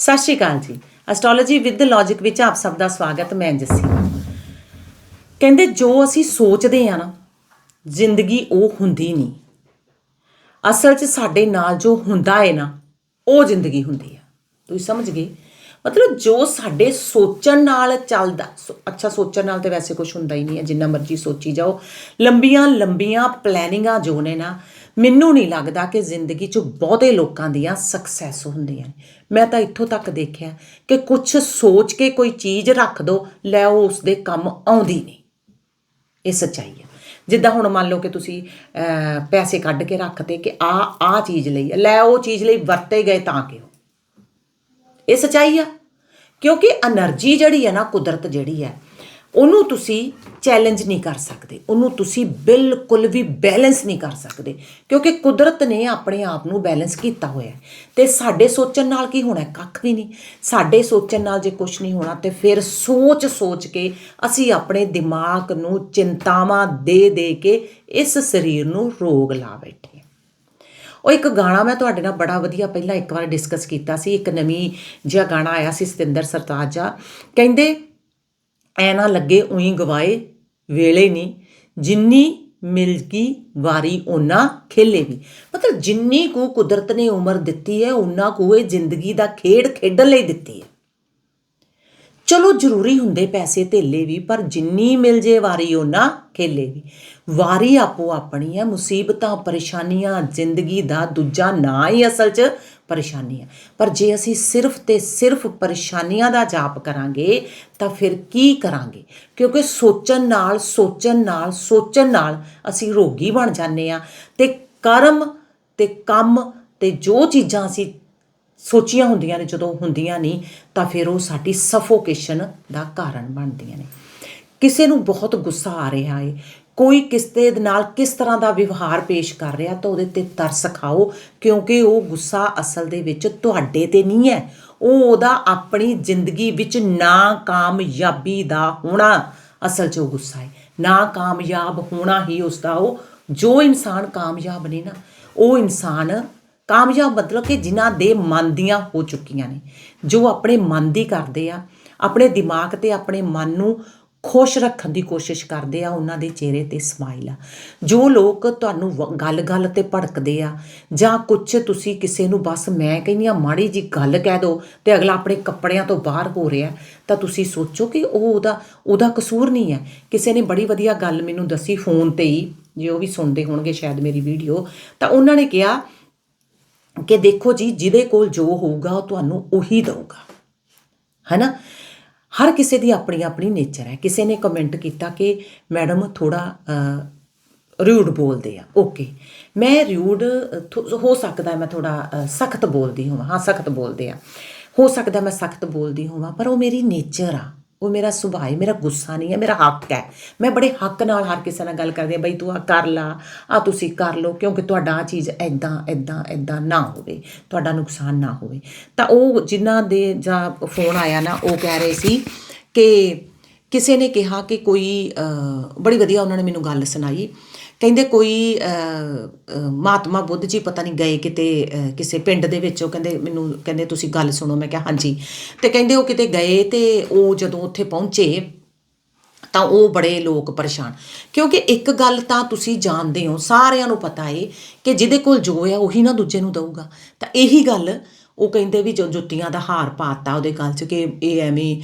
ਸਤਿ ਸ਼੍ਰੀ ਅਕਾਲ ਜੀ। Astrology with logic ਵਿੱਚ ਆਪ ਸਭ ਦਾ ਸਵਾਗਤ, ਮੈਂ ਜੱਸੀ। ਕਹਿੰਦੇ, ਜੋ ਅਸੀਂ ਸੋਚਦੇ ਆ ਨਾ, ਜ਼ਿੰਦਗੀ ਉਹ ਹੁੰਦੀ ਨਹੀਂ। ਅਸਲ 'ਚ ਸਾਡੇ ਨਾਲ ਜੋ ਹੁੰਦਾ ਏ ਨਾ, ਉਹ ਜ਼ਿੰਦਗੀ ਹੁੰਦੀ ਆ। ਤੁਸੀਂ ਸਮਝ ਗਏ? ਮਤਲਬ ਜੋ ਸਾਡੇ ਸੋਚਣ ਨਾਲ ਚੱਲਦਾ, ਸੋ- ਅੱਛਾ, ਸੋਚਣ ਨਾਲ ਤੇ ਵੈਸੇ ਕੁਝ ਹੁੰਦਾ ਹੀ ਨਹੀਂ ਹੈ। ਜਿੰਨਾ ਮਰਜ਼ੀ ਸੋਚੀ ਜਾਓ। ਲੰਬੀਆਂ ਲੰਬੀਆਂ ਪਲੈਨਿੰਗਾਂ ਜੋ ਨੇ ਨਾ ਮੈਨੂੰ ਨਹੀਂ ਲੱਗਦਾ ਕਿ ਜ਼ਿੰਦਗੀ 'ਚ ਬਹੁਤੇ ਲੋਕਾਂ ਦੀਆਂ ਸਕਸੈਸ ਹੁੰਦੀਆਂ ਨੇ। ਮੈਂ ਤਾਂ ਇੱਥੋਂ ਤੱਕ ਦੇਖਿਆ ਕਿ ਕੁਝ ਸੋਚ ਕੇ ਕੋਈ ਚੀਜ਼ ਰੱਖ ਦੋ, ਲੈ ਉਹ ਉਸ ਦੇ ਕੰਮ ਆਉਂਦੀ ਨਹੀਂ। ਇਹ ਸੱਚਾਈ ਹੈ ਜਿੱਦਾਂ ਹੁਣ ਮੰਨ ਲਓ ਕਿ ਤੁਸੀਂ ਪੈਸੇ ਕੱਢ ਕੇ ਰੱਖਦੇ ਕਿ ਆ ਆ ਚੀਜ਼ ਲਈ, ਲੈ ਉਹ ਚੀਜ਼ ਲਈ ਵਰਤੇ ਗਏ ਤਾਂ ਕਿ ਇਹ ਸੱਚਾਈ ਆ। ਕਿਉਂਕਿ એનર્ਜੀ ਜਿਹੜੀ ਹੈ ਨਾ ਕੁਦਰਤ ਜਿਹੜੀ ਹੈ ਉਹਨੂੰ ਤੁਸੀਂ ਚੈਲੰਜ ਨਹੀਂ ਕਰ ਸਕਦੇ। ਉਹਨੂੰ ਤੁਸੀਂ ਬਿਲਕੁਲ ਵੀ ਬੈਲੈਂਸ ਨਹੀਂ ਕਰ ਸਕਦੇ, ਕਿਉਂਕਿ ਕੁਦਰਤ ਨੇ ਆਪਣੇ ਆਪ ਨੂੰ ਬੈਲੈਂਸ ਕੀਤਾ ਹੋਇਆ ਹੈ। ਤੇ ਸਾਡੇ ਸੋਚਣ ਨਾਲ ਕੀ ਹੋਣਾ ਕੱਖ ਵੀ ਨਹੀਂ। ਸਾਡੇ ਸੋਚਣ ਨਾਲ ਜੇ ਕੁਝ ਨਹੀਂ ਹੋਣਾ, ਤੇ ਫਿਰ ਸੋਚ ਸੋਚ ਕੇ ਅਸੀਂ ਆਪਣੇ ਦਿਮਾਗ ਨੂੰ ਚਿੰਤਾਵਾਂ ਦੇ ਦੇ ਕੇ ਇਸ ਸਰੀਰ ਨੂੰ ਰੋਗ ਲਾ ਬੈਠੇ ਹਾਂ। ਉਹ ਇੱਕ ਗਾਣਾ ਮੈਂ ਤੁਹਾਡੇ ਨਾਲ ਬੜਾ ਵਧੀਆ ਪਹਿਲਾਂ ਇੱਕ ਵਾਰ ਡਿਸਕਸ ਕੀਤਾ ਸੀ। ਇੱਕ ਨਵੀਂ ਜਿਹਾ ਗਾਣਾ ਆਇਆ ਸੀ ਸਤਿੰਦਰ ਸਰਤਾਜ ਦਾ। ਕਹਿੰਦੇ ਐ ਨਾ ਲੱਗੇ ਉਹੀ ਗਵਾਏ ਵੇਲੇ ਨਹੀਂ ਜਿੰਨੀ ਮਿਲ ਗਈ ਵਾਰੀ ਉਹਨਾਂ ਖੇਲੇ ਵੀ ਮਤਲਬ ਜਿੰਨੀ ਕੁ ਕੁਦਰਤ ਨੇ ਉਮਰ ਦਿੱਤੀ ਹੈ ਉਹਨਾਂ ਕੁ ਇਹ ਜ਼ਿੰਦਗੀ ਦਾ ਖੇਡ ਖੇਡਣ ਲਈ ਦਿੱਤੀ ਹੈ। ਚਲੋ ਜ਼ਰੂਰੀ ਹੁੰਦੇ ਪੈਸੇ ਧੇਲੇ ਵੀ, ਪਰ ਜਿੰਨੀ ਮਿਲ ਜੇ ਵਾਰੀ ਉਹਨਾਂ ਖੇਲੇ ਵੀ। ਵਾਰੀ ਆਪੋ ਆਪਣੀ ਹੈ ਮੁਸੀਬਤਾਂ, ਪਰੇਸ਼ਾਨੀਆਂ, ਜ਼ਿੰਦਗੀ ਦਾ ਦੂਜਾ ਨਾਂ ਹੀ ਅਸਲ 'ਚ ਪਰੇਸ਼ਾਨੀ ਹੈ ਪਰ ਜੇ ਅਸੀਂ ਸਿਰਫ ਤੇ ਸਿਰਫ ਪਰੇਸ਼ਾਨੀਆਂ ਦਾ ਜਾਪ ਕਰਾਂਗੇ, ਤਾਂ ਫਿਰ ਕੀ ਕਰਾਂਗੇ? ਕਿਉਂਕਿ ਸੋਚਣ ਨਾਲ ਸੋਚਣ ਨਾਲ ਸੋਚਣ ਨਾਲ ਅਸੀਂ ਰੋਗੀ ਬਣ ਜਾਂਦੇ ਆ ਤੇ ਕਰਮ ਤੇ ਕੰਮ ਤੇ ਜੋ ਚੀਜ਼ਾਂ ਅਸੀਂ ਸੋਚੀਆਂ ਹੁੰਦੀਆਂ ਨੇ, ਜਦੋਂ ਹੁੰਦੀਆਂ ਨਹੀਂ, ਤਾਂ ਫਿਰ ਉਹ ਸਾਡੀ ਸਫੋਕੇਸ਼ਨ ਦਾ ਕਾਰਨ ਬਣਦੀਆਂ ਨੇ। ਕਿਸੇ ਨੂੰ ਬਹੁਤ ਗੁੱਸਾ ਆ ਰਿਹਾ ਏ, ਕੋਈ ਕਿਸੇ ਦੇ ਨਾਲ ਕਿਸ ਤਰ੍ਹਾਂ ਦਾ ਵਿਵਹਾਰ ਪੇਸ਼ ਕਰ ਰਿਹਾ, ਤਾਂ ਉਹਦੇ ਤੇ ਤਰਸ ਖਾਓ, ਕਿਉਂਕਿ ਉਹ ਗੁੱਸਾ ਅਸਲ ਦੇ ਵਿੱਚ ਤੁਹਾਡੇ ਤੇ ਨਹੀਂ ਹੈ। ਉਹ ਉਹਦਾ ਆਪਣੀ ਜ਼ਿੰਦਗੀ ਵਿੱਚ ਨਾਕਾਮਯਾਬੀ ਦਾ ਹੋਣਾ ਅਸਲ 'ਚ ਉਹ ਗੁੱਸਾ ਹੈ ਨਾਕਾਮਯਾਬ ਹੋਣਾ ਹੀ ਉਸ ਦਾ ਉਹ, ਜੋ ਇਨਸਾਨ ਕਾਮਯਾਬ ਨੇ ਨਾ, ਉਹ ਇਨਸਾਨ ਕਾਮਯਾਬ ਮਤਲਬ ਕਿ ਜਿਨ੍ਹਾਂ ਦੇ ਮਨ ਦੀਆਂ ਹੋ ਚੁੱਕੀਆਂ ਨੇ, ਜੋ ਆਪਣੇ ਮਨ ਦੀ ਕਰਦੇ ਆ, ਆਪਣੇ ਦਿਮਾਗ ਤੇ ਆਪਣੇ ਮਨ ਨੂੰ ਖੁਸ਼ ਰੱਖਣ ਦੀ ਕੋਸ਼ਿਸ਼ ਕਰਦੇ ਆ, ਉਹਨਾਂ ਦੇ ਚਿਹਰੇ ਤੇ ਸਮਾਈਲ ਆ। ਜੋ ਲੋਕ ਤੁਹਾਨੂੰ ਵ- ਗੱਲ-ਗੱਲ ਤੇ ਭੜਕਦੇ ਆ, ਜਾਂ ਕੁਝ ਤੁਸੀਂ ਕਿਸੇ ਨੂੰ ਬਸ ਮੈਂ ਕਹਿੰਦੀ ਆ ਮਾੜੀ ਜੀ ਗੱਲ ਕਹਿ ਦੋ ਤੇ ਅਗਲਾ ਆਪਣੇ ਕੱਪੜਿਆਂ ਤੋਂ ਬਾਹਰ ਹੋ ਰਿਹਾ, ਤਾਂ ਤੁਸੀਂ ਸੋਚੋ ਕਿ ਉਹ ਉਹਦਾ ਉਹਦਾ ਕਸੂਰ ਨਹੀਂ ਹੈ। ਕਿਸੇ ਨੇ ਬੜੀ ਵਧੀਆ ਗੱਲ ਮੈਨੂੰ ਦੱਸੀ ਫੋਨ ਤੇ ਹੀ, ਜੇ ਉਹ ਵੀ ਸੁਣਦੇ ਹੋਣਗੇ ਸ਼ਾਇਦ ਮੇਰੀ ਵੀਡੀਓ, ਤਾਂ ਉਹਨਾਂ ਨੇ ਕਿਹਾ ਕਿ ਦੇਖੋ ਜੀ, ਜਿਹਦੇ ਕੋਲ ਜੋ ਹੋਊਗਾ, ਉਹ ਤੁਹਾਨੂੰ ਉਹੀ ਦਊਗਾ। ਹੈਨਾ? ਹਰ ਕਿਸੇ ਦੀ ਆਪਣੀ ਆਪਣੀ ਨੇਚਰ ਹੈ। ਕਿਸੇ ਨੇ ਕਮੈਂਟ ਕੀਤਾ ਕਿ ਮੈਡਮ ਥੋੜਾ ਰਿਊਡ ਬੋਲਦੇ ਆ। ਓਕੇ ਮੈਂ ਰਿਊਡ ਹੋ ਸਕਦਾ ਮੈਂ ਥੋੜਾ ਸਖਤ ਬੋਲਦੀ ਹਾਂ ਹਾਂ, ਸਖਤ ਬੋਲਦੇ ਆ। ਹੋ ਸਕਦਾ ਮੈਂ ਸਖਤ ਬੋਲਦੀ ਹੋਵਾਂ, ਪਰ ਉਹ ਮੇਰੀ ਨੇਚਰ ਆ। ਉਹ ਮੇਰਾ ਸੁਭਾਅ ਹੈ, ਮੇਰਾ ਗੁੱਸਾ ਨਹੀਂ ਹੈ, ਮੇਰਾ ਹੱਕ ਹੈ। ਮੈਂ ਬੜੇ ਹੱਕ ਨਾਲ ਹਰ ਕਿਸੇ ਨਾਲ ਗੱਲ ਕਰਦੀ ਹਾਂ, ਬਈ ਤੂੰ ਆ ਕਰ ਲਾ ਆ ਤੁਸੀਂ ਕਰ ਲਓ, ਕਿਉਂਕਿ ਤੁਹਾਡਾ ਆ ਚੀਜ਼ ਐਦਾਂ ਐਦਾਂ ਐਦਾਂ ਨਾ ਹੋਵੇ, ਤੁਹਾਡਾ ਨੁਕਸਾਨ ਨਾ ਹੋਵੇ। ਤਾਂ ਉਹ ਜਿਨ੍ਹਾਂ ਦੇ ਜਾਂ ਫੋਨ ਆਇਆ ਨਾ, ਉਹ ਕਹਿ ਰਹੇ ਸੀ ਕਿ ਕਿਸੇ ਨੇ ਕਿਹਾ ਕਿ ਕੋਈ ਬੜੀ ਵਧੀਆ ਉਹਨਾਂ ਨੇ ਮੈਨੂੰ ਗੱਲ ਸੁਣਾਈ। ਕਹਿੰਦੇ ਕੋਈ ਮਹਾਤਮਾ ਬੁੱਧ ਜੀ ਪਤਾ ਨਹੀਂ ਗਏ ਕਿਤੇ ਕਿਸੇ ਪਿੰਡ ਦੇ ਵਿੱਚ, ਉਹ ਕਹਿੰਦੇ ਮੈਨੂੰ ਕਹਿੰਦੇ ਤੁਸੀਂ ਗੱਲ ਸੁਣੋ, ਮੈਂ ਕਿਹਾ ਹਾਂਜੀ। ਤੇ ਕਹਿੰਦੇ ਉਹ ਕਿਤੇ ਗਏ ਤੇ ਉਹ ਜਦੋਂ ਉੱਥੇ ਪਹੁੰਚੇ, ਤਾਂ ਉਹ ਬੜੇ ਲੋਕ ਪਰੇਸ਼ਾਨ। ਕਿਉਂਕਿ ਇੱਕ ਗੱਲ ਤਾਂ ਤੁਸੀਂ ਜਾਣਦੇ ਹੋ, ਸਾਰਿਆਂ ਨੂੰ ਪਤਾ ਏ ਕਿ ਜਿਹਦੇ ਕੋਲ ਜੋ ਹੈ ਉਹੀ ਨਾ ਦੂਜੇ ਨੂੰ ਦਊਗਾ। ਤਾਂ ਇਹੀ ਗੱਲ ਉਹ ਕਹਿੰਦੇ ਵੀ ਜੋ ਜੁੱਤੀਆਂ ਦਾ ਹਾਰ ਪਾਤਾ, ਉਹਦੇ ਗੱਲ 'ਚ ਕਿ ਇਹ ਐਵੇਂ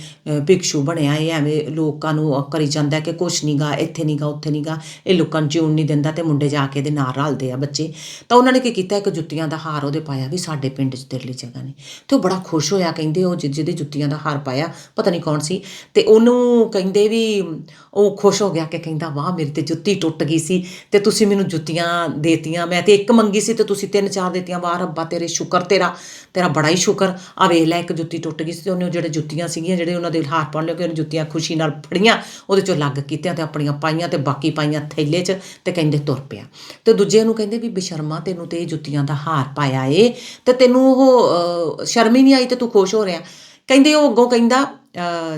ਭਿਕਸ਼ੂ ਬਣਿਆ, ਇਹ ਐਵੇਂ ਲੋਕਾਂ ਨੂੰ ਕਰੀ ਜਾਂਦਾ ਕਿ ਕੁਛ ਨਹੀਂਗਾ ਇੱਥੇ ਨਹੀਂਗਾ ਉੱਥੇ ਨਹੀਂਗਾ ਇਹ ਲੋਕਾਂ ਨੂੰ ਜਿਉਣ ਨਹੀਂ ਦਿੰਦਾ ਤੇ ਮੁੰਡੇ ਜਾ ਕੇ ਇਹਦੇ ਨਾਲ ਰਲਦੇ ਆ ਬੱਚੇ। ਤਾਂ ਉਹਨਾਂ ਨੇ ਕੀ ਕੀਤਾ, ਇੱਕ ਜੁੱਤੀਆਂ ਦਾ ਹਾਰ ਉਹਦੇ ਪਾਇਆ ਵੀ ਸਾਡੇ ਪਿੰਡ 'ਚ ਤੇਰੇ ਲਈ ਜਗ੍ਹਾ ਨਹੀਂ ਤੇ ਉਹ ਬੜਾ ਖੁਸ਼ ਹੋਇਆ, ਕਹਿੰਦੇ ਉਹ ਜਿ- ਜਿਹਦੇ ਜੁੱਤੀਆਂ ਦਾ ਹਾਰ ਪਾਇਆ, ਪਤਾ ਨਹੀਂ ਕੌਣ ਸੀ। ਤੇ ਉਹਨੂੰ ਕਹਿੰਦੇ ਵੀ ਉਹ ਖੁਸ਼ ਹੋ ਗਿਆ ਕਿ ਕਹਿੰਦਾ, ਵਾਹ, ਮੇਰੀ ਤੇ ਜੁੱਤੀ ਟੁੱਟ ਗਈ ਸੀ ਤੇ ਤੁਸੀਂ ਮੈਨੂੰ ਜੁੱਤੀਆਂ ਦੇਤੀਆਂ, ਮੈਂ ਤੇ ਇੱਕ ਮੰਗੀ ਸੀ ਤੇ ਤੁਸੀਂ ਤਿੰਨ ਚਾਰ ਦਿੱਤੀਆਂ, ਵਾਹ, ਰੱਬਾ ਤੇਰੇ ਸ਼ੁਕਰ ਤੇਰਾ। ਤੇਰਾ ਬੜਾ ਹੀ ਸ਼ੁਕਰ। ਆ ਵੇਖ ਲੈ, ਇੱਕ ਜੁੱਤੀ ਟੁੱਟ ਗਈ ਸੀ ਤੇ ਉਹਨੇ ਉਹ ਜਿਹੜੇ ਜੁੱਤੀਆਂ ਸੀਗੀਆਂ, ਜਿਹੜੇ ਉਹਨਾਂ ਦੇ ਹਾਰ ਪਾਉਣ ਲੱਗੇ ਉਹਨੇ ਜੁੱਤੀਆਂ ਖੁਸ਼ੀ ਨਾਲ ਫੜੀਆਂ, ਉਹਦੇ ਚੋਂ ਲੱਗ ਕੀਤੀਆਂ ਤੇ ਆਪਣੀਆਂ ਪਾਈਆਂ ਤੇ ਬਾਕੀ ਪਾਈਆਂ ਥੈਲੇ 'ਚ ਤੇ ਕਹਿੰਦੇ ਤੁਰ ਪਿਆ। ਤੇ ਦੂਜੇ ਨੂੰ ਕਹਿੰਦੇ ਵੀ ਬਿਸ਼ਰਮਾ, ਤੈਨੂੰ ਤੇ ਇਹ ਜੁੱਤੀਆਂ ਦਾ ਹਾਰ ਪਾਇਆ ਏ ਤੇ ਤੈਨੂੰ ਉਹ ਸ਼ਰਮ ਹੀ ਨਹੀਂ ਆਈ ਤੇ ਤੂੰ ਖੁਸ਼ ਹੋ ਰਿਹਾ। ਕਹਿੰਦੇ ਉਹ ਅੱਗੋਂ ਕਹਿੰਦਾ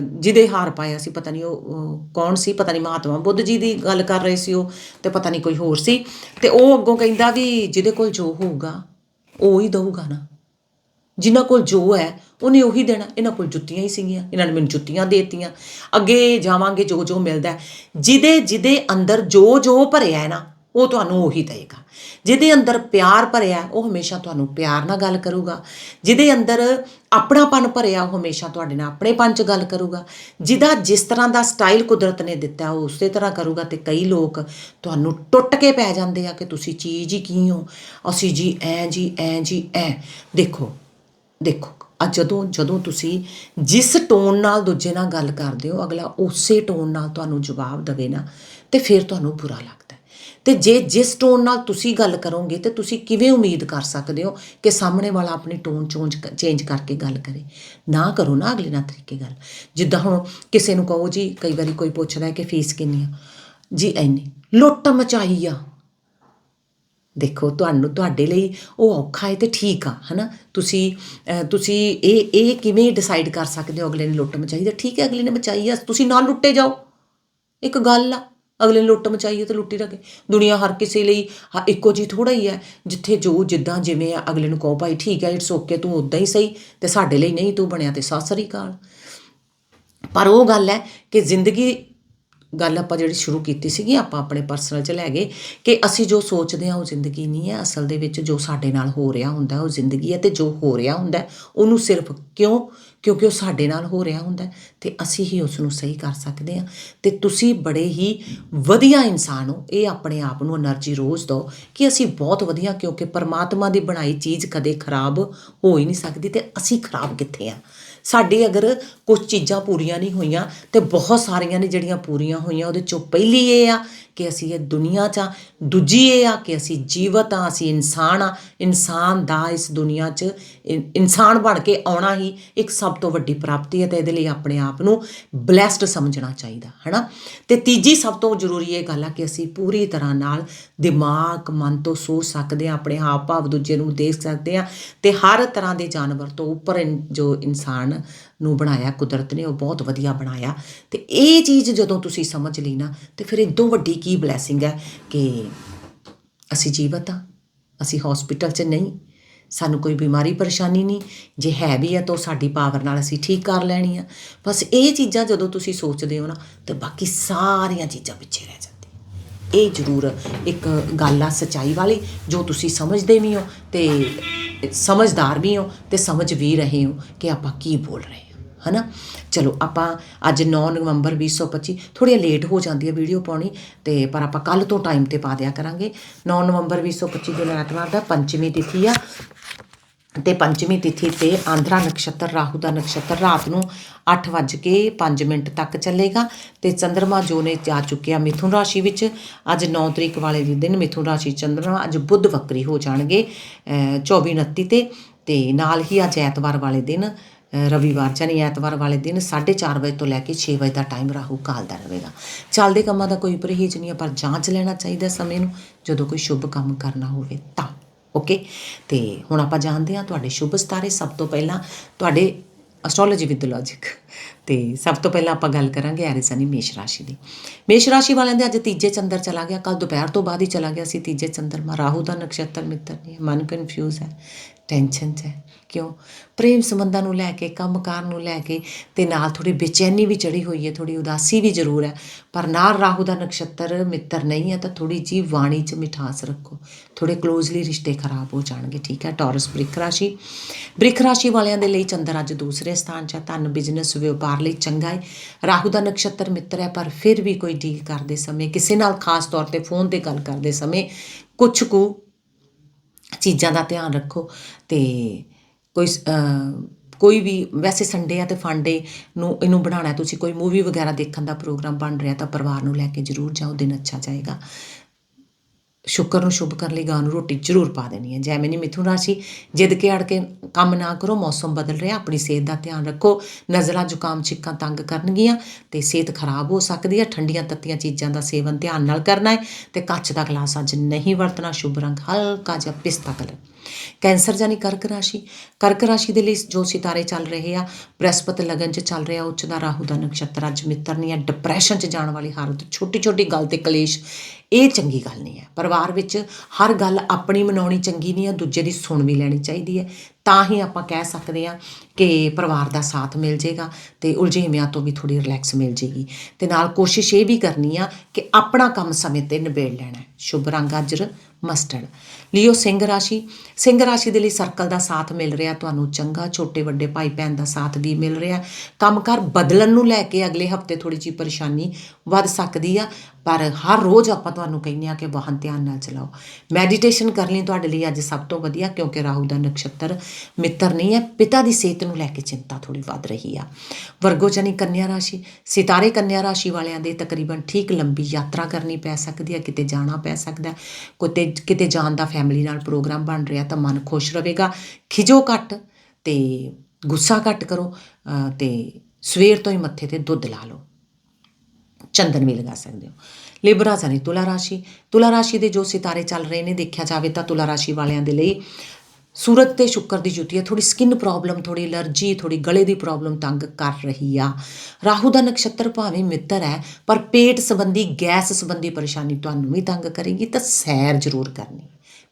ਜਿਹਦੇ ਹਾਰ ਪਾਇਆ ਸੀ, ਪਤਾ ਨਹੀਂ ਉਹ ਉਹ ਕੌਣ ਸੀ, ਪਤਾ ਨਹੀਂ ਮਹਾਤਮਾ ਬੁੱਧ ਜੀ ਦੀ ਗੱਲ ਕਰ ਰਹੇ ਸੀ ਉਹ ਤੇ ਪਤਾ ਨਹੀਂ ਕੋਈ ਹੋਰ ਸੀ। ਤੇ ਉਹ ਅੱਗੋਂ ਕਹਿੰਦਾ ਵੀ ਜਿਹਦੇ ਕੋਲ ਜੋ ਹੋਊਗਾ, ਉਹ ਹੀ ਦਊਗਾ ਨਾ। ਜਿਨ੍ਹਾਂ ਕੋਲ ਜੋ ਹੈ, ਉਹਨੇ ਉਹੀ ਦੇਣਾ। ਇਹਨਾਂ ਕੋਲ ਜੁੱਤੀਆਂ ਹੀ ਸੀਗੀਆਂ। ਇਹਨਾਂ ਨੇ ਮੈਨੂੰ ਜੁੱਤੀਆਂ ਦੇਤੀਆਂ। ਅੱਗੇ ਜਾਵਾਂਗੇ, ਜੋ ਜੋ ਮਿਲਦਾ ਜਿਹਦੇ ਜਿਹਦੇ ਅੰਦਰ ਜੋ ਜੋ ਭਰਿਆ ਹੈ ਨਾ, ਉਹ ਤੁਹਾਨੂੰ ਉਹੀ ਦੇਗਾ ਜਿਹਦੇ ਅੰਦਰ ਪਿਆਰ ਭਰਿਆ ਉਹ ਹਮੇਸ਼ਾ ਤੁਹਾਨੂੰ ਪਿਆਰ ਨਾਲ ਗੱਲ ਕਰੂਗਾ। ਜਿਹਦੇ ਅੰਦਰ ਆਪਣਾਪਨ ਭਰਿਆ, ਉਹ ਹਮੇਸ਼ਾ ਤੁਹਾਡੇ ਨਾਲ ਆਪਣੇਪਨ ਚ ਗੱਲ ਕਰੂਗਾ। ਜਿਹਦਾ ਜਿਸ ਤਰ੍ਹਾਂ ਦਾ ਸਟਾਈਲ ਕੁਦਰਤ ਨੇ ਦਿੱਤਾ ਉਹ ਉਸੇ ਤਰ੍ਹਾਂ ਕਰੂਗਾ ਤੇ ਕਈ ਲੋਕ ਤੁਹਾਨੂੰ ਟੁੱਟ ਕੇ ਪੈ ਜਾਂਦੇ ਆ ਕਿ ਤੁਸੀਂ ਚੀਜ਼ ਹੀ ਕੀ ਹੋ? ਅਸੀਂ ਜੀ ਐ ਜੀ ਐ ਜੀ ਐ। ਦੇਖੋ ਦੇਖੋ ਅੱਜ ਜਦੋਂ ਜਦੋਂ ਤੁਸੀਂ ਜਿਸ ਟੋਨ ਨਾਲ ਦੂਜੇ ਨਾਲ ਗੱਲ ਕਰਦੇ ਹੋ, ਅਗਲਾ ਉਸੇ ਟੋਨ ਨਾਲ ਤੁਹਾਨੂੰ ਜਵਾਬ ਦੇਵੇ ਨਾ, ਤੇ ਫਿਰ ਤੁਹਾਨੂੰ ਬੁਰਾ ਲੱਗਦਾ ਹੈ। ਤੇ ਜੇ ਜਿਸ ਟੋਨ ਨਾਲ ਤੁਸੀਂ ਗੱਲ ਕਰੋਗੇ, ਤੇ ਤੁਸੀਂ ਕਿਵੇਂ ਉਮੀਦ ਕਰ ਸਕਦੇ ਹੋ ਕਿ ਸਾਹਮਣੇ ਵਾਲਾ ਆਪਣੀ ਟੋਨ ਚੋਂਜ ਚੇਂਜ ਕਰਕੇ ਗੱਲ ਕਰੇ? ਨਾ ਕਰੋ ਨਾ ਅਗਲੇ ਨਾਲ ਤਰੀਕੇ ਗੱਲ। ਜਿੱਦਾਂ ਹੁਣ ਕਿਸੇ ਨੂੰ ਕਹੋ ਜੀ, ਕਈ ਵਾਰੀ ਕੋਈ ਪੁੱਛਦਾ ਹੈ ਕਿ ਫੀਸ ਕਿੰਨੀ ਆ ਜੀ ਐਨੀ ਲੁੱਟ ਮਚਾਈ ਆ। ਦੇਖੋ, ਤੁਹਾਨੂੰ, ਤੁਹਾਡੇ ਲਈ ਉਹ ਔਖਾ ਹੈ ਤੇ ਠੀਕ ਆ, ਹਨਾ? ਤੁਸੀਂ ਤੁਸੀਂ ਇਹ ਇਹ ਕਿਵੇਂ ਡਿਸਾਈਡ ਕਰ ਸਕਦੇ ਹੋ ਅਗਲੇ ਨੇ ਲੁੱਟ ਮਚਾਈ ਤਾਂ ਠੀਕ ਹੈ, ਅਗਲੇ ਨੇ ਮਚਾਈ ਆ, ਤੁਸੀਂ ਨਾਲ ਲੁੱਟੇ ਜਾਓ। ਇੱਕ ਗੱਲ ਆ, ਅਗਲੇ ਨੇ ਲੁੱਟ ਮਚਾਈ ਹੈ ਤੇ ਲੁੱਟੀ ਰੱਖੇ ਦੁਨੀਆ ਹਰ ਕਿਸੇ ਲਈ ਹ- ਇੱਕੋ ਜੀ ਥੋੜਾ ਹੀ ਹੈ ਜਿੱਥੇ ਜੋ ਜਿੱਦਾਂ ਜਿਵੇਂ ਆ, ਅਗਲੇ ਨੂੰ ਕਹੋ, ਭਾਈ ਠੀਕ ਹੈ ਇਟਸ ਓਕੇ ਤੂੰ ਉਦਾਂ ਹੀ ਸਹੀ ਤੇ ਸਾਡੇ ਲਈ ਨਹੀਂ, ਤੂੰ ਬਣਿਆ ਤੇ ਸਤਿ ਸ੍ਰੀ ਅਕਾਲ। ਪਰ ਉਹ ਗੱਲ ਹੈ ਕਿ ਜ਼ਿੰਦਗੀ ਗੱਲ ਆਪਾਂ ਜਿਹੜੀ ਸ਼ੁਰੂ ਕੀਤੀ ਸੀਗੀ, ਆਪਾਂ ਆਪਣੇ ਪਰਸਨਲ ਚ ਲੈ ਗਏ ਕਿ ਅਸੀਂ ਜੋ ਸੋਚਦੇ ਹਾਂ ਉਹ ਜ਼ਿੰਦਗੀ ਨਹੀਂ ਹੈ, ਅਸਲ ਦੇ ਵਿੱਚ ਜੋ ਸਾਡੇ ਨਾਲ ਹੋ ਰਿਹਾ ਹੁੰਦਾ ਉਹ ਜ਼ਿੰਦਗੀ ਹੈ ਤੇ ਜੋ ਹੋ ਰਿਹਾ ਹੁੰਦਾ ਉਹਨੂੰ ਸਿਰਫ ਕਿਉਂ? ਕਿਉਂਕਿ ਉਹ ਸਾਡੇ ਨਾਲ ਹੋ ਰਿਹਾ ਹੁੰਦਾ ਤੇ ਅਸੀਂ ਹੀ ਉਸ ਨੂੰ ਸਹੀ ਕਰ ਸਕਦੇ ਹਾਂ ਤੇ ਤੁਸੀਂ ਬੜੇ ਹੀ ਵਧੀਆ ਇਨਸਾਨ ਹੋ, ਇਹ ਆਪਣੇ ਆਪ ਨੂੰ એનર્ਜੀ ਰੋਜ਼ ਦਿਓ ਕਿ ਅਸੀਂ ਬਹੁਤ ਵਧੀਆ ਕਿਉਂਕਿ ਪਰਮਾਤਮਾ ਦੀ ਬਣਾਈ ਚੀਜ਼ ਕਦੇ ਖਰਾਬ ਹੋ ਹੀ ਨਹੀਂ ਸਕਦੀ ਤੇ ਅਸੀਂ ਖਰਾਬ ਕਿੱਥੇ ਆ ਸਾਡੇ ਅਗਰ ਕੁਝ ਚੀਜ਼ਾਂ ਪੂਰੀਆਂ ਨਹੀਂ ਹੋਈਆਂ ਤੇ ਬਹੁਤ ਸਾਰੀਆਂ ਨੇ ਜਿਹੜੀਆਂ ਪੂਰੀਆਂ ਹੋਈਆਂ, ਉਹਦੇ ਚੋਂ ਪਹਿਲੀ ਇਹ ਆ ਕਿ ਅਸੀਂ ਇਹ ਦੁਨੀਆ 'ਚ ਆ, ਦੂਜੀ ਇਹ ਆ ਕਿ ਅਸੀਂ ਜੀਵਤ ਆ, ਅਸੀਂ ਇਨਸਾਨ ਆ। ਇਨਸਾਨ ਦਾ ਇਸ ਦੁਨੀਆ 'ਚ ਇਨਸਾਨ ਬਣ ਕੇ ਆਉਣਾ ਹੀ ਇੱਕ ਸਭ ਤੋਂ ਵੱਡੀ ਪ੍ਰਾਪਤੀ ਹੈ ਤੇ ਇਹਦੇ ਲਈ ਆਪਣੇ ਆਪ ਨੂੰ ਬਲੈਸਡ ਸਮਝਣਾ ਚਾਹੀਦਾ, ਹੈਨਾ? ਤੇ ਤੀਜੀ ਸਭ ਤੋਂ ਜ਼ਰੂਰੀ ਇਹ ਗੱਲ ਆ ਕਿ ਅਸੀਂ ਪੂਰੀ ਤਰ੍ਹਾਂ ਨਾਲ ਦਿਮਾਗ, ਮਨ ਤੋਂ ਸੋਚ ਸਕਦੇ ਆ ਆਪਣੇ ਹਾਵ ਭਾਵ ਦੂਜੇ ਨੂੰ ਦੇਖ ਸਕਦੇ ਆ ਤੇ ਹਰ ਤਰ੍ਹਾਂ ਦੇ ਜਾਨਵਰ ਤੋਂ ਉੱਪਰ ਇਨ- ਜੋ ਇਨਸਾਨ ਨੂੰ ਬਣਾਇਆ ਕੁਦਰਤ ਨੇ ਉਹ ਬਹੁਤ ਵਧੀਆ ਬਣਾਇਆ। ਤੇ ਇਹ ਚੀਜ਼ ਜਦੋਂ ਤੁਸੀਂ ਸਮਝ ਲਈ ਨਾ, ਤੇ ਫਿਰ ਇਦੋਂ ਵੱਡੀ ਕੀ ਬਲੇਸਿੰਗ ਹੈ ਕਿ ਅਸੀਂ ਜੀਵਤ ਆ ਅਸੀਂ ਹਸਪੀਟਲ 'ਚ ਨਹੀਂ ਸਾਨੂੰ ਕੋਈ ਬਿਮਾਰੀ ਪਰੇਸ਼ਾਨੀ ਨਹੀਂ। ਜੇ ਹੈ ਵੀ ਆ ਤਾਂ ਉਹ ਸਾਡੀ ਪਾਵਰ ਨਾਲ ਅਸੀਂ ਠੀਕ ਕਰ ਲੈਣੀ ਆ ਬਸ ਇਹ ਚੀਜ਼ਾਂ ਜਦੋਂ ਤੁਸੀਂ ਸੋਚਦੇ ਹੋ ਨਾ, ਤੇ ਬਾਕੀ ਸਾਰੀਆਂ ਚੀਜ਼ਾਂ ਪਿੱਛੇ ਰਹਿ ਜਾਂਦੀਆਂ। ਇਹ ਜ਼ਰੂਰ ਇੱਕ ਗੱਲ ਆ ਸਚਾਈ ਵਾਲੀ, ਜੋ ਤੁਸੀਂ ਸਮਝਦੇ ਵੀ ਹੋ ਤੇ ਸਮਝਦਾਰ ਵੀ ਹੋ ਤੇ ਸਮਝ ਵੀ ਰਹੇ ਹੋ ਕਿ ਆਪਾਂ ਕੀ ਬੋਲ ਰਹੇ ਹਾਂ, ਹਨਾ? ਚਲੋ ਆਪਾਂ ਅੱਜ 9 ਨਵੰਬਰ 2025 ਥੋੜੀ ਲੇਟ ਹੋ ਜਾਂਦੀ ਹੈ ਵੀਡੀਓ ਪਾਉਣੀ, ਤੇ ਪਰ ਆਪਾਂ ਕੱਲ ਤੋਂ ਟਾਈਮ ਤੇ ਪਾ ਦਿਆ ਕਰਾਂਗੇ। 9 ਨਵੰਬਰ 2025 ਦਿਨ ਐਤਵਾਰ ਦਾ ਪੰਚਮੀ ਤਿਥੀ ਆ ਤੇ ਪੰਚਮੀ ਤਿਥੀ ਤੇ ਆਂਧਰਾ ਨਕਸ਼ਤਰ, ਰਾਹੂ ਦਾ ਨਕਸ਼ਤਰ ਰਾਤ ਨੂੰ 8:05 ਮਿੰਟ ਤੱਕ ਚੱਲੇਗਾ ਤੇ ਚੰ드ਰਮਾ ਜੋ ਨੇ ਜਾ ਚੁੱਕਿਆ ਮਿਥੁਨ ਰਾਸ਼ੀ ਵਿੱਚ। ਅੱਜ 9 ਤਰੀਕ ਵਾਲੇ ਦਿਨ ਮਿਥੁਨ ਰਾਸ਼ੀ ਚੰ드ਰਮਾ ਅੱਜ ਬੁੱਧ ਵਕਰੀ ਹੋ ਜਾਣਗੇ, ਅਹ 24 29 ਤੇ ਤੇ ਨਾਲ ਹੀ ਅੱਜ ਐਤਵਾਰ ਵਾਲੇ ਦਿਨ ਰਵੀਵਾਰ ਯਾਨੀ ਐਤਵਾਰ ਵਾਲੇ ਦਿਨ 4:30 ਵਜੇ ਤੋਂ ਲੈ ਕੇ 6 ਵਜੇ ਦਾ ਟਾਈਮ ਰਾਹੂ ਕਾਲ ਦਾ ਰਹੇਗਾ। ਚੱਲਦੇ ਕੰਮਾਂ ਦਾ ਕੋਈ ਪਰਹੇਜ਼ ਨਹੀਂ ਹੈ, ਪਰ ਜਾਂਚ ਲੈਣਾ ਚਾਹੀਦਾ ਸਮੇਂ ਨੂੰ। ਜਦੋਂ ਕੋਈ ਸ਼ੁਭ ਕੰਮ ਕਰਨਾ ਹੋਵੇ ਤਾਂ। ਓਕੇ ਤੇ ਹੁਣ ਆਪਾਂ ਜਾਣਦੇ ਹਾਂ ਤੁਹਾਡੇ ਸ਼ੁਭ ਸਿਤਾਰੇ ਸਭ ਤੋਂ ਪਹਿਲਾਂ ਤੁਹਾਡੇ ਐਸਟ੍ਰੋਲੋਜੀ ਵਿਦ ਲੌਜੀਕ ਤੇ ਸਭ ਤੋਂ ਪਹਿਲਾਂ ਆਪਾਂ ਗੱਲ ਕਰਾਂਗੇ ਐਰੀਜ਼ਨੀ ਮੇਸ਼ ਰਾਸ਼ੀ ਦੀ। ਮੇਸ਼ ਰਾਸ਼ੀ ਵਾਲਿਆਂ ਦੇ ਅੱਜ ਤੀਜੇ ਚੰਦਰ ਚਲਾ ਗਿਆ। ਕੱਲ ਦੁਪਹਿਰ ਤੋਂ ਬਾਅਦ ਹੀ ਚਲਾ ਗਿਆ ਸੀ ਤੀਜੇ ਚੰਦਰ ਮਾ। ਰਾਹੂ ਦਾ ਨਕਸ਼ਤਰ ਮਿੱਤਰ ਨਹੀਂ ਮਨ ਕਨਫਿਊਜ਼ ਹੈ। ਟੈਨਸ਼ਨ 'ਚ ਹੈ। ਕਿਉਂ? ਪ੍ਰੇਮ ਸੰਬੰਧਾਂ ਨੂੰ ਲੈ ਕੇ, ਕੰਮਕਾਰ ਨੂੰ ਲੈ ਕੇ ਤੇ ਨਾਲ ਥੋੜੀ ਬੇਚੈਨੀ ਵੀ ਚੜੀ ਹੋਈ ਹੈ। ਥੋੜੀ ਉਦਾਸੀ ਵੀ ਜ਼ਰੂਰ ਹੈ। ਪਰ ਨਾਲ ਰਾਹੂ ਦਾ ਨਕਸ਼ਤਰ ਮਿੱਤਰ ਨਹੀਂ ਹੈ ਤਾਂ ਥੋੜੀ ਜੀ ਬਾਣੀ 'ਚ ਮਿਠਾਸ ਰੱਖੋ। ਥੋੜੇ ਕਲੋਜ਼ਲੀ ਰਿਸ਼ਤੇ ਖਰਾਬ ਹੋ ਜਾਣਗੇ। ਠੀਕ ਹੈ। ਟੌਰਸ ਬ੍ਰਿਕ ਰਾਸ਼ੀ। ਬ੍ਰਿਕ ਰਾਸ਼ੀ ਵਾਲਿਆਂ ਦੇ ਲਈ ਚੰਦਰ ਅੱਜ ਦੂਸਰੇ ਸਥਾਨ 'ਚ ਹੈ। ਧਨ ਬਿਜ਼ਨਸ ਵਪਾਰ ਲਈ ਚੰਗਾ ਹੈ ਰਾਹੂ ਦਾ ਨਕਸ਼ਤਰ ਮਿੱਤਰ ਹੈ, ਪਰ ਫਿਰ ਵੀ ਕੋਈ ਡੀਲ ਕਰਦੇ ਸਮੇਂ, ਕਿਸੇ ਨਾਲ ਖਾਸ ਤੌਰ ਤੇ ਫੋਨ ਤੇ ਗੱਲ ਕਰਦੇ ਸਮੇਂ ਕੁਝ ਕੁ ਚੀਜ਼ਾਂ ਦਾ ਧਿਆਨ ਰੱਖੋ ਤੇ ਕੋਈ ਕੋਈ ਵੀ ਵੈਸੇ ਸੰਡੇ ਆ ਤੇ ਫੰਡੇ ਨੂੰ, ਇਹਨੂੰ ਬਣਾਉਣਾ ਤੁਸੀਂ ਕੋਈ ਮੂਵੀ ਵਗੈਰਾ ਦੇਖਣ ਦਾ ਪ੍ਰੋਗਰਾਮ ਬਣ ਰਿਹਾ ਤਾਂ ਪਰਿਵਾਰ ਨੂੰ ਲੈ ਕੇ ਜ਼ਰੂਰ ਜਾਓ, ਦਿਨ ਅੱਛਾ ਜਾਏਗਾ। ਸ਼ੁਕਰ ਨੂੰ ਸ਼ੁਭ ਕਰਨ ਲਈ ਗਾਂ ਨੂੰ ਰੋਟੀ ਜ਼ਰੂਰ ਪਾ ਦੇਣੀ ਹੈ। ਜੈਮਨੀ ਮਿਥੁਨ ਰਾਸ਼ੀ, ਜਿੱਦ ਕੇ ਅੜ ਕੇ ਕੰਮ ਨਾ ਕਰੋ, ਮੌਸਮ ਬਦਲ ਰਿਹਾ, ਆਪਣੀ ਸਿਹਤ ਦਾ ਧਿਆਨ ਰੱਖੋ ਨਜ਼ਲਾ ਜ਼ੁਕਾਮ ਛਿੱਕਾਂ ਤੰਗ ਕਰਨਗੀਆਂ ਤੇ ਸਿਹਤ ਖਰਾਬ ਹੋ ਸਕਦੀ ਹੈ। ਠੰਡੀਆਂ ਤੱਤੀਆਂ ਚੀਜ਼ਾਂ ਦਾ ਸੇਵਨ ਧਿਆਨ ਨਾਲ ਕਰਨਾ ਹੈ ਤੇ ਕੱਚ ਦਾ ਗਲਾਸ ਅੱਜ ਨਹੀਂ ਵਰਤਣਾ। ਸ਼ੁਭ ਰੰਗ ਹਲਕਾ ਜਿਹਾ ਪਿਸਤਾ ਕਲਰ। ਕੈਂਸਰ ਜਾਨੀ ਕਰਕ ਰਾਸ਼ੀ ਕਰਕ ਰਾਸ਼ੀ ਦੇ ਲਈ ਜੋ ਸਿਤਾਰੇ ਚੱਲ ਰਹੇ ਆ, ਬ੍ਰਹਸਪਤ ਲਗਨ ਚ ਚੱਲ ਰਿਹਾ ਉੱਚ ਦਾ ਰਾਹੂ ਦਾ ਨਕਸ਼ਤਰ, ਅੱਜ ਮਿੱਤਰ ਨਹੀਂ ਹੈ ਡਿਪਰੈਸ਼ਨ ਚ ਜਾਣ ਵਾਲੀ ਹਾਲਤ ਛੋਟੀ ਛੋਟੀ ਗੱਲ ਤੇ ਕਲੇਸ਼ ਇਹ ਚੰਗੀ ਗੱਲ ਨਹੀਂ ਹੈ। ਪਰਿਵਾਰ ਵਿੱਚ ਹਰ ਗੱਲ ਆਪਣੀ ਮਨਾਉਣੀ ਚੰਗੀ ਨਹੀਂ ਹੈ, ਦੂਜੇ ਦੀ ਸੁਣ ਵੀ ਲੈਣੀ ਚਾਹੀਦੀ ਹੈ। ਤਾਂ ਹੀ ਆਪਾਂ ਕਹਿ ਸਕਦੇ ਆ ਕਿ ਪਰਿਵਾਰ ਦਾ ਸਾਥ ਮਿਲ ਜੇਗਾ ਤੇ ਉਲਝੇਵਿਆਂ ਤੋਂ ਵੀ ਥੋੜੀ ਰਿਲੈਕਸ ਮਿਲ ਜੇਗੀ। ਤੇ ਨਾਲ ਕੋਸ਼ਿਸ਼ ਇਹ ਵੀ ਕਰਨੀ ਆ ਕਿ ਆਪਣਾ ਕੰਮ ਸਮੇਂ ਤੇ ਨਿਬੇੜ ਲੈਣਾ। ਸ਼ੁਭ ਰੰਗ ਅਜਰ ਮਸਟਰਡ। ਲਿਓ ਸਿੰਘ ਰਾਸ਼ੀ। ਸਿੰਘ ਰਾਸ਼ੀ ਦੇ ਲਈ ਸਰਕਲ ਦਾ ਸਾਥ ਮਿਲ ਰਿਹਾ, ਤੁਹਾਨੂੰ ਚੰਗਾ, ਛੋਟੇ, ਵੱਡੇ ਭਾਈ ਭੈਣ ਦਾ ਸਾਥ ਵੀ ਮਿਲ ਰਿਹਾ। ਕੰਮਕਾਰ ਬਦਲਣ ਨੂੰ ਲੈ ਕੇ ਅਗਲੇ ਹਫ਼ਤੇ ਥੋੜੀ ਜਿਹੀ ਪਰੇਸ਼ਾਨੀ ਵੱਧ ਸਕਦੀ ਆ, ਪਰ ਹਰ ਰੋਜ਼ ਆਪਾਂ ਤੁਹਾਨੂੰ ਕਹਿੰਦੇ ਆ ਕਿ ਵਾਹਨ ਧਿਆਨ ਨਾਲ ਚਲਾਓ। ਮੈਡੀਟੇਸ਼ਨ ਕਰਨ ਲਈ ਤੁਹਾਡੇ ਲਈ ਅੱਜ ਸਭ ਤੋਂ ਵਧੀਆ, ਕਿਉਂਕਿ ਰਾਹੂ ਦਾ ਨਕਸ਼ਤਰ ਮਿੱਤਰ ਨਹੀਂ ਹੈ ਪਿਤਾ ਦੀ ਸਿਹਤ ਨੂੰ ਲੈ ਕੇ ਚਿੰਤਾ ਥੋੜੀ ਵੱਧ ਰਹੀ ਆ। ਵਰਗੋ ਜਾਨੀ ਕੰਨਿਆ ਰਾਸ਼ੀ ਸਿਤਾਰੇ ਕੰਨਿਆ ਰਾਸ਼ੀ ਵਾਲਿਆਂ ਦੇ ਤਕਰੀਬਨ ਠੀਕ ਲੰਬੀ ਯਾਤਰਾ ਕਰਨੀ ਪੈ ਸਕਦੀ ਹੈ ਕਿਤੇ ਜਾਣਾ ਪੈ ਸਕਦਾ ਹੈ, ਕਿਤੇ ਕਿਤੇ ਜਾਣ ਦਾ ਫੈਮਿਲੀ ਨਾਲ ਪ੍ਰੋਗਰਾਮ ਬਣ ਰਿਹਾ ਤਾਂ ਮਨ ਖੁਸ਼ ਰਹੇਗਾ। ਖਿਜੋ ਘੱਟ ਤੇ ਗੁੱਸਾ ਘੱਟ ਕਰੋ ਅ, ਤੇ ਸਵੇਰ ਤੋਂ ਹੀ ਮੱਥੇ ਤੇ ਦੁੱਧ ਲਾ ਲਓ। ਚੰਦਨ ਵੀ ਲਗਾ ਸਕਦੇ ਹੋ। ਲਿਬਰਾ ਜਾਨੀ ਤੁਲਾ ਰਾਸ਼ੀ ਤੁਲਾ ਰਾਸ਼ੀ ਦੇ ਜੋ ਸਿਤਾਰੇ ਚੱਲ ਰਹੇ ਨੇ ਦੇਖਿਆ ਜਾਵੇ ਤਾਂ ਤੁਲਾ ਰਾਸ਼ੀ ਵਾਲਿਆਂ ਦੇ ਲਈ ਸੂਰਜ ਤੇ ਸ਼ੁੱਕਰ ਦੀ ਜੁਤੀ ਹੈ ਥੋੜੀ ਸਕਿਨ ਪ੍ਰੋਬਲਮ ਥੋੜੀ ਅਲਰਜੀ ਥੋੜੀ ਗਲੇ ਦੀ ਪ੍ਰੋਬਲਮ ਤੰਗ ਕਰ ਰਹੀ ਆ। ਰਾਹੂ ਦਾ ਨਕਸ਼ਤਰ ਭਾਵੇਂ ਮਿੱਤਰ ਹੈ, ਪਰ ਪੇਟ ਸੰਬੰਧੀ, ਗੈਸ ਸੰਬੰਧੀ ਪਰੇਸ਼ਾਨੀ ਤੁਹਾਨੂੰ ਵੀ ਤੰਗ ਕਰੇਗੀ, ਤਾਂ ਸੈਰ ਜ਼ਰੂਰ ਕਰਨੀ।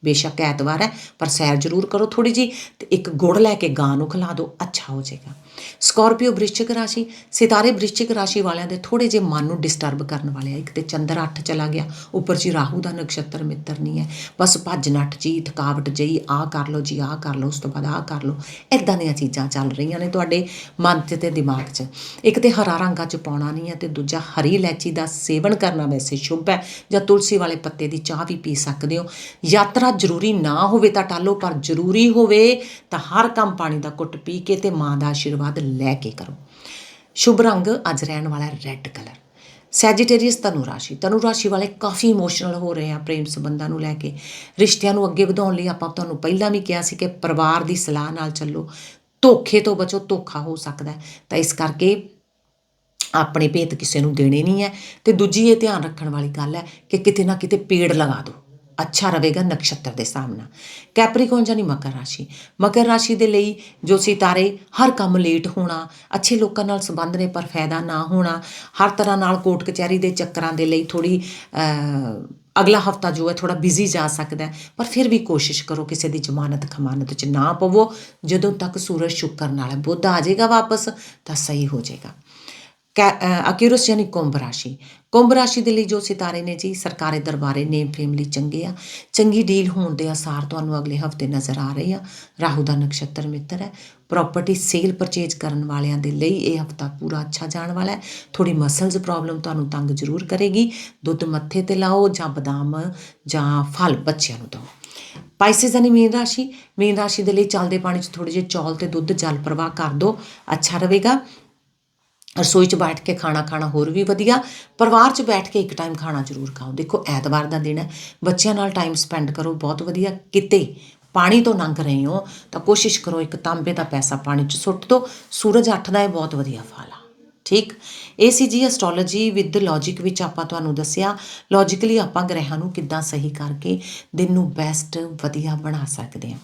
ਬੇਸ਼ੱਕ ਐਤਵਾਰ ਹੈ, ਪਰ ਸੈਰ ਜ਼ਰੂਰ ਕਰੋ ਥੋੜੀ ਜੀ ਤੇ ਇੱਕ ਗੁੜ ਲੈ ਕੇ ਗਾਂ ਨੂੰ ਖਿਲਾ ਦਿਓ, ਅੱਛਾ ਹੋ ਜਾਏਗਾ। ਸਕਾਰਪੀਓ ਵ੍ਰਿਸ਼ਚਿਕ ਰਾਸ਼ੀ, ਸਿਤਾਰੇ ਵ੍ਰਿਸ਼ਚਿਕ ਰਾਸ਼ੀ ਵਾਲਿਆਂ ਦੇ ਥੋੜੇ ਜਿਹੇ ਮਨ ਨੂੰ ਡਿਸਟਰਬ ਕਰਨ ਵਾਲੇ ਆ, ਇੱਕ ਤੇ ਚੰਦਰ 8 ਚਲਾ ਗਿਆ, ਉੱਪਰ ਜੀ ਰਾਹੂ ਦਾ ਨਕਸ਼ਤਰ ਮਿੱਤਰ ਨਹੀਂ ਹੈ, ਬਸ ਭੱਜ ਨੱਠ ਜੀ, ਥਕਾਵਟ ਜਈ ਆ ਕਰ ਲਓ ਜੀ ਆ ਕਰ ਲਓ, ਉਸ ਤੋਂ ਬਾਅਦ ਆ ਕਰ ਲਓ ਇਦਾਂ ਦੀਆਂ ਚੀਜ਼ਾਂ ਚੱਲ ਰਹੀਆਂ ਨੇ ਤੁਹਾਡੇ ਮਨ 'ਚ ਤੇ ਦਿਮਾਗ 'ਚ। ਇੱਕ ਤੇ ਹਰਾ ਰੰਗਾਂ 'ਚ ਪਾਉਣਾ ਨਹੀਂ ਹੈ ਤੇ ਦੂਜਾ ਹਰੀ ਇਲਾਇਚੀ ਦਾ ਸੇਵਨ ਕਰਨਾ ਵੈਸੇ ਸ਼ੁਭ ਹੈ, ਜਾਂ ਤੁਲਸੀ ਵਾਲੇ ਪੱਤੇ ਦੀ ਚਾਹ ਵੀ ਪੀ ਸਕਦੇ ਹੋ। ਯਾਤਰਾ ਜ਼ਰੂਰੀ ਨਾ ਹੋਵੇ ਤਾਂ ਟਾਲੋ, ਪਰ ਜ਼ਰੂਰੀ ਹੋਵੇ ਤਾਂ ਹਰ ਕੰਮ ਪਾਣੀ ਦਾ ਘੁੱਟ ਪੀ ਕੇ ਤੇ ਮਾਂ ਦਾ ਆਸ਼ੀਰਵਾਦ ਲੈ ਕੇ ਕਰੋ। ਸ਼ੁਭ ਰੰਗ ਅੱਜ ਰਹਿਣ ਵਾਲਾ ਰੈੱਡ ਕਲਰ ਸੈਜੀਟੇਰੀਅਸ ਤਨੂ ਰਾਸ਼ੀ। ਤਨੂ ਰਾਸ਼ੀ ਵਾਲੇ ਕਾਫੀ ਇਮੋਸ਼ਨਲ ਹੋ ਰਹੇ ਆ ਪ੍ਰੇਮ ਸੰਬੰਧਾਂ ਨੂੰ ਲੈ ਕੇ। ਰਿਸ਼ਤਿਆਂ ਨੂੰ ਅੱਗੇ ਵਧਾਉਣ ਲਈ ਆਪਾਂ ਤੁਹਾਨੂੰ ਪਹਿਲਾਂ ਵੀ ਕਿਹਾ ਸੀ ਕਿ ਪਰਿਵਾਰ ਦੀ ਸਲਾਹ ਨਾਲ ਚੱਲੋ। ਧੋਖੇ ਤੋਂ ਬਚੋ, ਧੋਖਾ ਹੋ ਸਕਦਾ ਤਾਂ ਇਸ ਕਰਕੇ ਆਪਣੇ ਭੇਤ ਕਿਸੇ ਨੂੰ ਦੇਣੇ ਨਹੀਂ ਹੈ। ਤੇ ਦੂਜੀ ਇਹ ਧਿਆਨ ਰੱਖਣ ਵਾਲੀ ਗੱਲ ਹੈ ਕਿ ਕਿਤੇ ਨਾ ਕਿਤੇ ਪੇੜ ਲਗਾ ਦਿਓ। ਅੱਛਾ ਰਹੇਗਾ ਨਕਸ਼ਤਰ ਦੇ ਸਾਹਮਣਾ। ਕੈਪਰੀਕੌਨ ਜਾਨੀ ਮਕਰ ਰਾਸ਼ੀ। ਮਕਰ ਰਾਸ਼ੀ ਦੇ ਲਈ ਜੋ ਸਿਤਾਰੇ ਹਰ ਕੰਮ ਲੇਟ ਹੋਣਾ, ਅੱਛੇ ਲੋਕਾਂ ਨਾਲ ਸੰਬੰਧ ਨੇ ਪਰ ਫਾਇਦਾ ਨਾ ਹੋਣਾ, ਹਰ ਤਰ੍ਹਾਂ ਨਾਲ ਕੋਰਟ ਕਚਹਿਰੀ ਦੇ ਚੱਕਰਾਂ ਦੇ ਲਈ ਥੋੜੀ ਅਗਲਾ ਹਫਤਾ ਜੋ ਹੈ ਥੋੜਾ ਬਿਜ਼ੀ ਜਾ ਸਕਦਾ ਪਰ ਫਿਰ ਵੀ ਕੋਸ਼ਿਸ਼ ਕਰੋ ਕਿਸੇ ਦੀ ਜ਼ਮਾਨਤ ਖਮਾਨਤ ਚ ਨਾ ਪਵੋ। ਜਦੋਂ ਤੱਕ ਸੂਰਜ ਸ਼ੁਕਰ ਨਾਲ ਬੁੱਧ ਆ ਜਾਏਗਾ ਵਾਪਸ, ਤਾਂ ਸਹੀ ਹੋ ਜਾਏਗਾ। ਅਕਿਰਸ ਯਾਨੀ ਕੁੰਭ ਰਾਸ਼ੀ। ਕੁੰਭ ਰਾਸ਼ੀ ਦੇ ਲਈ ਜੋ ਸਿਤਾਰੇ ਨੇ ਜੀ, ਸਰਕਾਰੀ ਦਰਬਾਰੇ ਨੇਮ ਫੇਮ ਲਈ ਚੰਗੇ ਆ। ਚੰਗੀ ਡੀਲ ਹੋਣ ਦੇ ਆਸਾਰ ਤੁਹਾਨੂੰ ਅਗਲੇ ਹਫ਼ਤੇ ਨਜ਼ਰ ਆ ਰਹੇ ਆ। ਰਾਹੂ ਦਾ ਨਕਸ਼ਤਰ ਮਿੱਤਰ ਹੈ। ਪ੍ਰਾਪਰਟੀ ਸੇਲ ਪਰਚੇਜ ਕਰਨ ਵਾਲਿਆਂ ਦੇ ਲਈ ਇਹ ਹਫਤਾ ਪੂਰਾ ਅੱਛਾ ਜਾਣ ਵਾਲਾ ਹੈ। ਥੋੜੀ ਮਸਲਸ ਪ੍ਰੋਬਲਮ ਤੁਹਾਨੂੰ ਤੰਗ ਜ਼ਰੂਰ ਕਰੇਗੀ। ਦੁੱਧ ਮੱਥੇ ਤੇ ਲਾਓ ਜਾਂ ਬਦਾਮ ਜਾਂ ਫਲ ਬੱਚਿਆਂ ਨੂੰ ਦਿਓ। ਪਾਈਸਿਸ ਯਾਨੀ ਮੀਨ ਰਾਸ਼ੀ। ਮੀਨ ਰਾਸ਼ੀ ਦੇ ਲਈ ਚੱਲਦੇ ਪਾਣੀ 'ਚ ਥੋੜੇ ਜਿਹੇ ਚੌਲ ਤੇ ਦੁੱਧ ਜਲ ਪ੍ਰਵਾਹ ਕਰ ਦਿਓ। ਅੱਛਾ ਰਹੇਗਾ। ਰਸੋਈ 'ਚ ਬੈਠ ਕੇ ਖਾਣਾ ਖਾਣਾ ਹੋਰ ਵੀ ਵਧੀਆ। ਪਰਿਵਾਰ 'ਚ ਬੈਠ ਕੇ ਇੱਕ ਟਾਈਮ ਖਾਣਾ ਜ਼ਰੂਰ ਖਾਓ। ਦੇਖੋ, ਐਤਵਾਰ ਦਾ ਦਿਨ ਹੈ। ਬੱਚਿਆਂ ਨਾਲ ਟਾਈਮ ਸਪੈਂਡ ਕਰੋ, ਬਹੁਤ ਵਧੀਆ। ਕਿਤੇ ਪਾਣੀ ਤੋਂ ਲੰਘ ਰਹੇ ਹੋ ਤਾਂ ਕੋਸ਼ਿਸ਼ ਕਰੋ ਇੱਕ ਤਾਂਬੇ ਦਾ ਪੈਸਾ ਪਾਣੀ 'ਚ ਸੁੱਟ ਦਿਓ। ਸੂਰਜ ਅੱਠ ਦਾ ਇਹ ਬਹੁਤ ਵਧੀਆ ਫਲ ਆ। ਠੀਕ? ਇਹ ਸੀ ਜੀ ਐਸਟ੍ਰੋਲੋਜੀ ਵਿਦ ਲੌਜੀਕ ਵਿੱਚ ਆਪਾਂ ਤੁਹਾਨੂੰ ਦੱਸਿਆ। ਲੌਜੀਕਲੀ ਆਪਾਂ ਗ੍ਰਹਿਾਂ ਨੂੰ ਕਿੱਦਾਂ ਸਹੀ ਕਰਕੇ ਦਿਨ ਨੂੰ ਬੈਸਟ ਵਧੀਆ ਬਣਾ ਸਕਦੇ ਹਾਂ।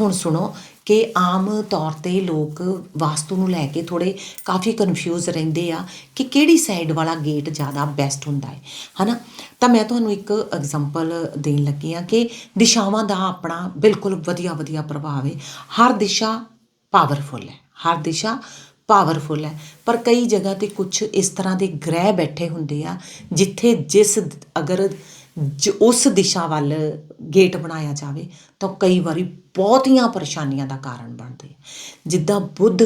ਹੁਣ ਸੁਣੋ ਕਿ ਆਮ ਤੌਰ ਤੇ ਲੋਕ ਵਾਸਤੂ ਨੂੰ ਲੈ ਕੇ ਥੋੜੇ ਕਾਫੀ ਕਨਫਿਊਜ਼ ਰਹਿੰਦੇ ਆ ਕਿ ਕਿਹੜੀ ਸਾਈਡ ਵਾਲਾ ਗੇਟ ਜ਼ਿਆਦਾ ਬੈਸਟ ਹੁੰਦਾ ਹੈ। ਹਨਾ? ਤਾਂ ਮੈਂ ਤੁਹਾਨੂੰ ਇੱਕ ਐਗਜ਼ਾਮਪਲ ਦੇਣ ਲੱਗੀ ਆ ਕਿ ਦਿਸ਼ਾਵਾਂ ਦਾ ਆਪਣਾ ਬਿਲਕੁਲ ਵਧੀਆ ਵਧੀਆ ਪ੍ਰਭਾਵ ਹੈ। ਹਰ ਦਿਸ਼ਾ ਪਾਵਰਫੁਲ ਹੈ। ਹਰ ਦਿਸ਼ਾ ਪਾਵਰਫੁਲ ਹੈ ਪਰ ਕਈ ਜਗ੍ਹਾ ਤੇ ਕੁਝ ਇਸ ਤਰ੍ਹਾਂ ਦੇ ਗ੍ਰਹਿ ਬੈਠੇ ਹੁੰਦੇ ਆ, ਜਿੱਥੇ ਜਿਸ ਅਗਰ ਜ- ਉਸ ਦਿਸ਼ਾ ਵੱਲ ਗੇਟ ਬਣਾਇਆ ਜਾਵੇ, ਤਾਂ ਕਈ ਵਾਰੀ ਬਹੁਤੀਆਂ ਪਰੇਸ਼ਾਨੀਆਂ ਦਾ ਕਾਰਨ ਬਣਦੇ ਆ। ਜਿੱਦਾਂ ਬੁੱਧ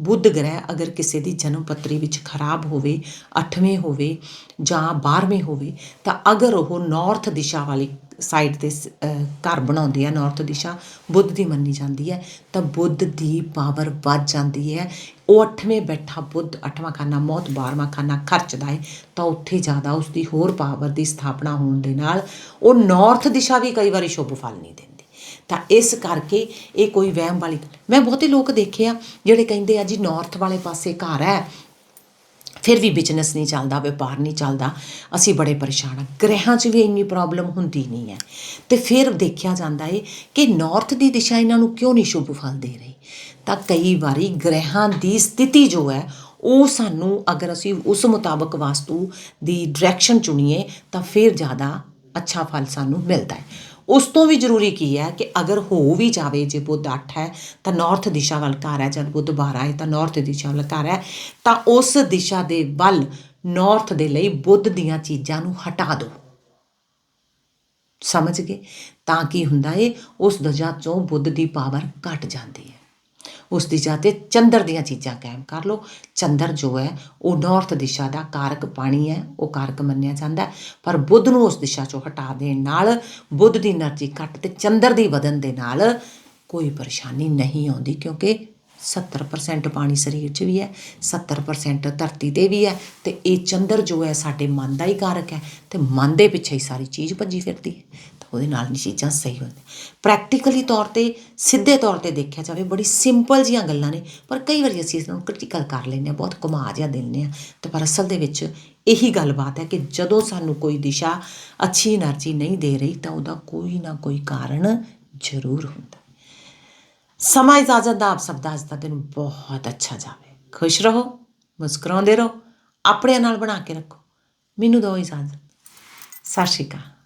ਬੁੱਧ ਗ੍ਰਹਿ ਅਗਰ ਕਿਸੇ ਦੀ ਜਨਮ ਪੱਤਰੀ ਵਿੱਚ ਖਰਾਬ ਹੋਵੇ, ਅੱਠਵੇਂ ਹੋਵੇ ਜਾਂ 12ਵੇਂ ਹੋਵੇ, ਤਾਂ ਅਗਰ ਉਹ ਨਾਰਥ ਦਿਸ਼ਾ ਵਾਲੀ ਸਾਈਡ ਤੇ ਸ- ਘਰ ਬਣਾਉਂਦੇ ਆ ਨਾਰਥ ਦਿਸ਼ਾ, ਬੁੱਧ ਦੀ ਮੰਨੀ ਜਾਂਦੀ ਹੈ, ਤਾਂ ਬੁੱਧ ਦੀ ਪਾਵਰ ਵੱਧ ਜਾਂਦੀ ਹੈ। ਉਹ 8ਵੇਂ ਬੈਠਾ ਬੁੱਧ 8ਵਾਂ ਖਾਨਾ ਮੌਤ 12ਵਾਂ ਖਾਨਾ ਖਰਚਦਾ ਹੈ, ਤਾਂ ਉੱਥੇ ਜ਼ਿਆਦਾ ਉਸ ਦੀ ਹੋਰ ਪਾਵਰ ਦੀ ਸਥਾਪਨਾ ਹੋਣ ਦੇ ਨਾਲ ਉਹ ਨਾਰਥ ਦਿਸ਼ਾ ਵੀ ਕਈ ਵਾਰੀ ਸ਼ੁਭ ਫਲ ਨਹੀਂ ਦਿੰਦੀ। ਤਾਂ ਇਸ ਕਰਕੇ ਇਹ ਕੋਈ ਵਹਿਮ ਵਾਲੀ ਮੈਂ ਬਹੁਤੇ ਲੋਕ ਦੇਖੇ ਆ, ਜਿਹੜੇ ਕਹਿੰਦੇ ਆ ਜੀ ਨਾਰਥ ਵਾਲੇ ਪਾਸੇ ਘਰ ਹੈ, ਫਿਰ ਵੀ ਬਿਜ਼ਨਸ ਨਹੀਂ ਚੱਲਦਾ, ਵਪਾਰ ਨਹੀਂ ਚੱਲਦਾ, ਅਸੀਂ ਬੜੇ ਪਰੇਸ਼ਾਨ ਹਾਂ ਗ੍ਰਹਿਾਂ 'ਚ ਵੀ ਇੰਨੀ ਪ੍ਰੋਬਲਮ ਹੁੰਦੀ ਨਹੀਂ ਹੈ। ਤੇ ਫਿਰ ਦੇਖਿਆ ਜਾਂਦਾ ਏ ਕਿ ਨਾਰਥ ਦੀ ਦਿਸ਼ਾ ਇਹਨਾਂ ਨੂੰ ਕਿਉਂ ਨਹੀਂ ਸ਼ੁਭ ਫਲ ਦੇ ਰਹੀ? ਤਾਂ ਕਈ ਵਾਰੀ ਗ੍ਰਹਿਾਂ ਦੀ ਸਥਿਤੀ ਜੋ ਹੈ, ਉਹ ਸਾਨੂੰ ਅਗਰ ਅਸੀਂ ਉਸ ਮੁਤਾਬਕ ਵਾਸਤੂ ਦੀ ਡਾਇਰੈਕਸ਼ਨ ਚੁਣੀਏ, ਤਾਂ ਫਿਰ ਜ਼ਿਆਦਾ ਅੱਛਾ ਫਲ ਸਾਨੂੰ ਮਿਲਦਾ ਹੈ। ਉਸ ਤੋਂ ਵੀ ਜ਼ਰੂਰੀ ਕੀ ਹੈ ਕਿ ਅਗਰ ਹੋ ਵੀ ਜਾਵੇ, ਜੇ ਬੁੱਧ 8 ਹੈ, ਤਾਂ ਨਾਰਥ ਦਿਸ਼ਾ ਵੱਲ ਘਰ ਹੈ, ਜਦ ਬੁੱਧ 12 ਹੈ, ਤਾਂ ਨਾਰਥ ਦਿਸ਼ਾ ਵੱਲ ਘਰ ਹੈ, ਤਾਂ ਉਸ ਦਿਸ਼ਾ ਦੇ ਵੱਲ ਨਾਰਥ ਦੇ ਲਈ ਬੁੱਧ ਦੀਆਂ ਚੀਜ਼ਾਂ ਨੂੰ ਹਟਾ ਦਿਓ ਸਮਝ ਗਏ? ਤਾਂ ਕੀ ਹੁੰਦਾ ਏ? ਉਸ ਦਿਸ਼ਾ ਚੋਂ ਬੁੱਧ ਦੀ ਪਾਵਰ ਘਟ ਜਾਂਦੀ ਹੈ। ਉਸ ਦਿਸ਼ਾ ਤੇ ਚੰਦਰ ਦੀਆਂ ਚੀਜ਼ਾਂ ਕਾਇਮ ਕਰ ਲਓ। ਚੰਦਰ ਜੋ ਹੈ, ਉਹ ਨਾਰਥ ਦਿਸ਼ਾ ਦਾ ਕਾਰਕ ਪਾਣੀ ਹੈ, ਉਹ ਕਾਰਕ ਮੰਨਿਆ ਜਾਂਦਾ ਪਰ ਬੁੱਧ ਨੂੰ ਉਸ ਦਿਸ਼ਾ ਚੋਂ ਹਟਾ ਦੇਣ ਨਾਲ ਬੁੱਧ ਦੀ એનર્ਜੀ ਘਟ ਤੇ ਚੰਦਰ ਦੀ ਵਧਨ ਦੇ ਨਾਲ ਕੋਈ ਪਰੇਸ਼ਾਨੀ ਨਹੀਂ ਆਉਂਦੀ ਕਿਉਂਕਿ 70% ਪਾਣੀ ਸਰੀਰ 'ਚ ਵੀ ਹੈ 70% ਧਰਤੀ ਤੇ ਵੀ ਹੈ ਤੇ ਇਹ ਚੰਦਰ ਜੋ ਹੈ, ਸਾਡੇ ਮਨ ਦਾ ਹੀ ਕਾਰਕ ਹੈ ਤੇ ਮਨ ਦੇ ਪਿੱਛੇ ਹੀ ਸਾਰੀ ਚੀਜ਼ ਭੱਜੀ ਫਿਰਦੀ ਹੈ। ਉਹਦੇ ਨਾਲ ਨਹੀਂ ਚੀਜ਼ਾਂ ਸਹੀ ਹੁੰਦੀਆਂ। ਪ੍ਰੈਕਟੀਕਲੀ ਤੌਰ ਤੇ, ਸਿੱਧੇ ਤੌਰ ਤੇ ਦੇਖਿਆ ਜਾਵੇ, ਬੜੀ ਸਿੰਪਲ ਜੀਆਂ ਗੱਲਾਂ ਨੇ, ਪਰ ਕਈ ਵਾਰੀ ਅਸੀਂ ਇਸ ਨੂੰ ਕ੍ਰਿਟੀਕਲ ਕਰ ਲੈਂਦੇ ਆ ਬਹੁਤ ਘੁਮਾ ਜਿਹਾ ਦਿੰਦੇ ਆ। ਤੇ ਪਰ ਅਸਲ ਦੇ ਵਿੱਚ ਇਹੀ ਗੱਲਬਾਤ ਹੈ ਕਿ ਜਦੋਂ ਸਾਨੂੰ ਕੋਈ ਦਿਸ਼ਾ ਅੱਛੀ એનર્ਜੀ ਨਹੀਂ ਦੇ ਰਹੀ, ਤਾਂ ਉਹਦਾ ਕੋਈ ਨਾ ਕੋਈ ਕਾਰਨ ਜ਼ਰੂਰ ਹੁੰਦਾ। ਸਮਾਂ ਇਜਾਜ਼ਤ ਦਾ ਆਪ ਸਭ ਦਾ ਅੱਜ ਦਾ ਦਿਨ ਬਹੁਤ ਅੱਛਾ ਜਾਵੇ। ਖੁਸ਼ ਰਹੋ, ਮੁਸਕਰਾਉਂਦੇ ਰਹੋ ਆਪਣੇ ਨਾਲ ਬਣਾ ਕੇ ਰੱਖੋ। ਮੈਨੂੰ ਦਿਓ ਇਜਾਜ਼ਤ। ਸਤਿ ਸ਼੍ਰੀ ਅਕਾਲ।